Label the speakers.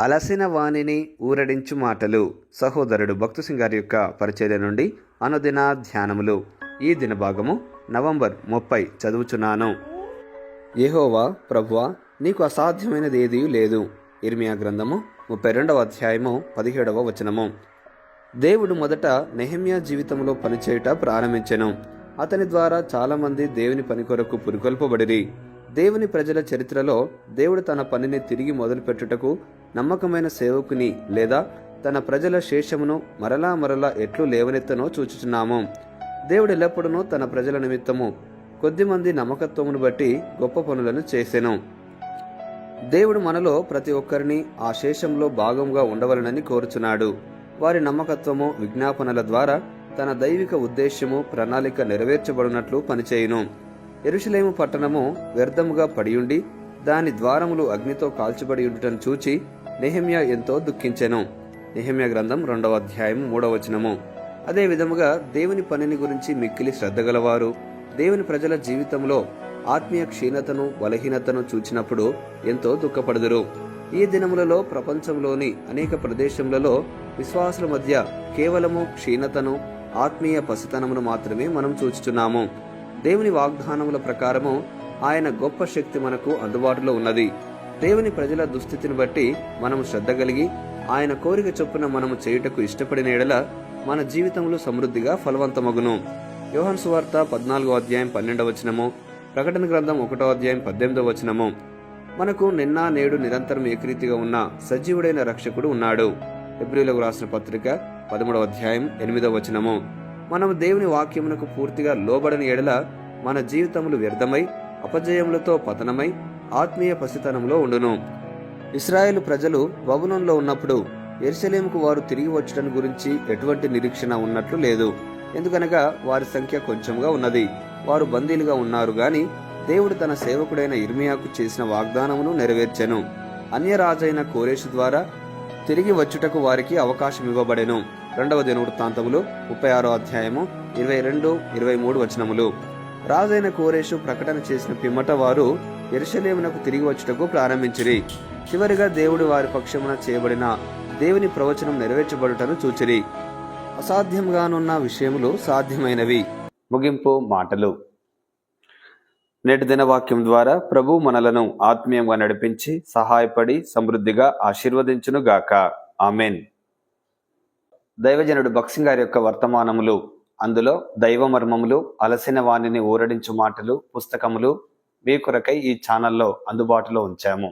Speaker 1: అలసిన వాణిని ఊరడించు మాటలు. సహోదరుడు భక్తు సింగారి యొక్క పరిచర్య నుండి అనుదిన ధ్యానములు. ఈ దినభాగము నవంబర్ ముప్పై చదువుచున్నాను. యెహోవా ప్రభువా నీకు అసాధ్యమైనది ఏదీ లేదు. ఇర్మియా గ్రంథము ముప్పై రెండవ అధ్యాయము పదిహేడవ వచనము. దేవుడు మొదట నెహమ్యా జీవితంలో పనిచేయుట ప్రారంభించెను. అతని ద్వారా చాలామంది దేవుని పని కొరకు పురికొల్పబడిరి. దేవుని ప్రజల చరిత్రలో దేవుడు తన పనిని తిరిగి మొదలుపెట్టుటకు నమ్మకమైన సేవకుని లేదా తన ప్రజల శేషమును మరలా మరలా ఎట్లు లేవనెత్తనో చూచుచున్నాము దేవుడు ఎల్లప్పుడూ తన ప్రజల నిమిత్తము కొద్దిమంది నమ్మకత్వమును బట్టి గొప్ప పనులను చేసెను. దేవుడు మనలో ప్రతి ఒక్కరిని ఆ శేషంలో భాగంగా ఉండవలనని కోరుచున్నాడు. వారి నమ్మకత్వము విజ్ఞాపనల ద్వారా తన దైవిక ఉద్దేశ్యము ప్రణాళిక నెరవేర్చబడినట్లు పనిచేయును. ఎరుషలేము పట్టణము వ్యర్థముగా పడియుండి దాని ద్వారములు అగ్నితో కాల్చబడి ఉండుటను చూచి నెహమ్యా ఎంతో దుఃఖించెను. నెహమ్యా గ్రంథం రెండవ అధ్యాయం మూడవ వచనము. అదే విధముగా దేవుని పనిని గురించి మిక్కిలి శ్రద్ధగలవారు దేవుని ప్రజల జీవితంలో ఆత్మీయ క్షీణతను బలహీనతను చూచినప్పుడు ఎంతో దుఃఖపడదురు. ఈ దినములలో ప్రపంచంలోని అనేక ప్రదేశములలో విశ్వాసుల మధ్య కేవలము క్షీణతను ఆత్మీయ పసితనమును మాత్రమే మనం చూచుచున్నాము. దేవుని వాగ్దానముల ప్రకారము ఆయన గొప్ప శక్తి మనకు అందుబాటులో ఉన్నది. దేవుని ప్రజల దుస్థితిని బట్టి మనము శ్రద్ధ కలిగి ఆయన కోరిక చొప్పున మనము చేయుటకు ఇష్టపడిన ఎడల మన జీవితంలో సమృద్ధిగా ఫలవంతమగును. యోహన్ సువార్త పద్నాలుగో అధ్యాయం పన్నెండవ వచనము ప్రకటన గ్రంథం ఒకటో అధ్యాయం పద్దెనిమిదవ వచనము. మనకు నిన్న నేడు నిరంతరం ఏకరీతిగా ఉన్న సజీవుడైన రక్షకుడు ఉన్నాడు. ఎబ్రిలకు రాసిన పత్రిక పదమూడవ అధ్యాయం ఎనిమిదవ వచనము. మనము దేవుని వాక్యమునకు పూర్తిగా లోబడని ఎడల మన జీవితములు వ్యర్థమై అపజయములతో పతనమై ఆత్మీయ పసితనంలో ఉండును. ఇస్రాయేల్ ప్రజలు బబులంలో ఉన్నప్పుడు ఎరుసలేముకు వారు తిరిగి వచ్చడం గురించి ఎటువంటి నిరీక్షణ ఉన్నట్లు లేదు. ఎందుకనగా వారి సంఖ్య కొంచెంగా ఉన్నది. వారు బందీలుగా ఉన్నారు గాని దేవుడు తన సేవకుడైన ఇర్మియాకు చేసిన వాగ్దానమును నెరవేర్చెను. అన్యరాజైన కోరేషు ద్వారా తిరిగి వచ్చుటకు వారికి అవకాశం ఇవ్వబడెను. రెండవ దినవృత్తాంతములు ముప్పై ఆరో అధ్యాయము ఇరవై రెండు ఇరవై మూడు వచనములు. రాజైన కోరేషు ప్రకటన చేసిన పిమ్మట వారు ఎరుషలేమునకు తిరిగి వచ్చుటకు ప్రారంభించిరి. చివరిగా దేవుడు వారి పక్షమున చేయబడిన దేవుని ప్రవచనం నెరవేర్చబడుటను చూచిరి. అసాధ్యంగానున్న విషయములు సాధ్యమైనవి. ముగింపు మాటలు. నేటి దినవాక్యం ద్వారా ప్రభు మనలను ఆత్మీయంగా నడిపించి సహాయపడి సమృద్ధిగా ఆశీర్వదించును గాక ఆమెన్. దైవజనుడు భక్సింగారి గారి యొక్క వర్తమానములు అందులో దైవ మర్మములు అలసిన వాణిని ఊరడించు మాటలు పుస్తకములు మీ కొరకై ఈ ఛానల్లో అందుబాటులో ఉంచాము.